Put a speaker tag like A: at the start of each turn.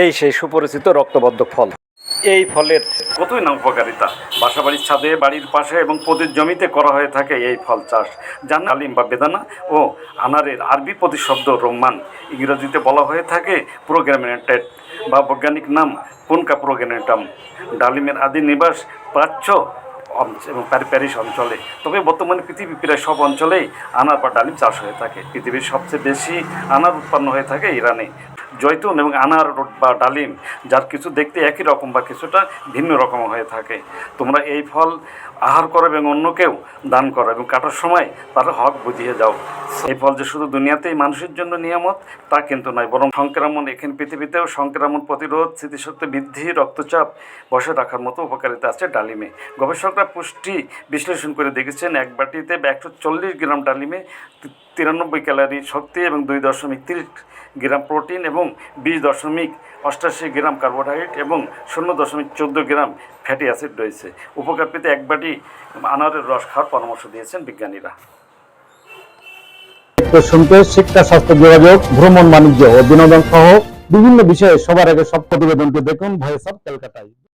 A: এই সেই সুপরিচিত রক্তবদ্ধ ফল। এই ফলের কতই না উপকারিতা? বাসাবাড়ির ছাদে, বাড়ির পাশে এবং প্রতির জমিতে করা হয়ে থাকে এই ফল চাষ। যার আলিম বা বেদানা ও আনারের আরবি প্রতিশব্দ রোমান। ইংরেজিতে বলা হয়ে থাকে প্রোগ্রামিনেটেড বা বৈজ্ঞানিক নাম কোনকা প্রোগ্রামেটাম ডালিমের আদি নিবাস প্রাচ্য এবং প্যারিস অঞ্চলে। তবে বর্তমানে পৃথিবী প্রায় সব অঞ্চলেই আনার বা ডালিম চাষ হয়ে থাকে। পৃথিবীর সবচেয়ে বেশি আনার উৎপন্ন হয়ে থাকে ইরানে। জৈতুন এবং আনার বা ডালিম, যার কিছু দেখতে একই রকম বা কিছুটা ভিন্ন রকম হয়ে থাকে। তোমরা এই ফল আহার করো এবং অন্যকেও দান করো এবং কাটার সময় তার হক বুঝিয়ে যাও এই ফল যে শুধু দুনিয়াতেই মানুষের জন্য নিয়ামত, তা কিন্তু নয়, বরং সংক্রমণ এখানে পৃথিবীতেও সংক্রমণ প্রতিরোধ, স্মৃতিশক্তি বৃদ্ধি, রক্তচাপ বসে রাখার মতো উপকারিতা আছে ডালিমে। গবেষকরা পুষ্টি বিশ্লেষণ করে দেখেছেন, এক বাটিতে একশো চল্লিশ গ্রাম ডালিমে তিরানব্বই ক্যালোরি শক্তি এবং দুই দশমিক তিরিশ গ্রাম প্রোটিন এবং বিশ দশমিক অষ্টাশি গ্রাম কার্বোহাইড্রেট এবং শূন্য দশমিক চোদ্দ গ্রাম ফ্যাটি অ্যাসিড রয়েছে। উপকার পেতে এক বাটি আনারের রস খাওয়ার পরামর্শ দিয়েছেন বিজ্ঞানীরা।
B: শুনতে শিক্ষা, স্বাস্থ্য, যোগাযোগ, ভ্রমণ, বাণিজ্য ও বিনোদন সহ বিভিন্ন বিষয়ে সবার আগে সব প্রতিবেদনকে দেখুন ভয়েস অফ কলকাতায়